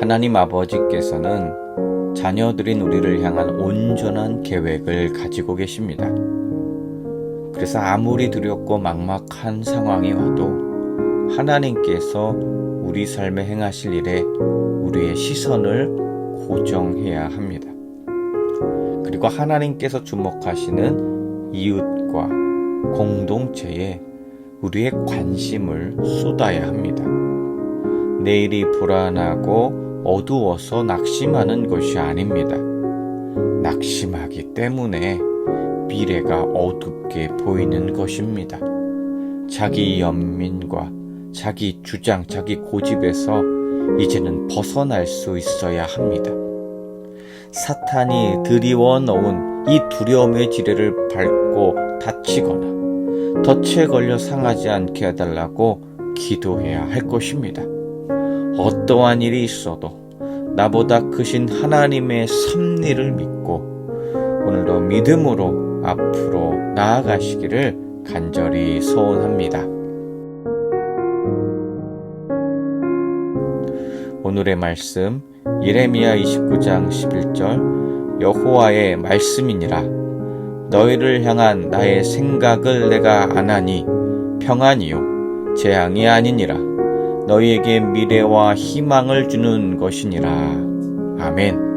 하나님 아버지께서는 자녀들인 우리를 향한 온전한 계획을 가지고 계십니다. 그래서 아무리 두렵고 막막한 상황이 와도 하나님께서 우리 삶에 행하실 일에 우리의 시선을 고정해야 합니다. 그리고 하나님께서 주목하시는 이웃과 공동체에 우리의 관심을 쏟아야 합니다. 내일이 불안하고 어두워서 낙심하는 것이 아닙니다. 낙심하기 때문에 미래가 어둡게 보이는 것입니다. 자기 연민과 자기 주장, 자기 고집에서 이제는 벗어날 수 있어야 합니다. 사탄이 드리워 놓은 이 두려움의 지뢰를 밟고 다치거나 덫에 걸려 상하지 않게 해달라고 기도해야 할 것입니다. 어떠한 일이 있어도 나보다 크신 하나님의 섭리를 믿고 오늘도 믿음으로 앞으로 나아가시기를 간절히 소원합니다. 오늘의 말씀 예레미야 29장 11절 여호와의 말씀이니라 너희를 향한 나의 생각을 내가 아나니 평안이요 재앙이 아니니라 너희에게 미래와 희망을 주는 것이니라. 아멘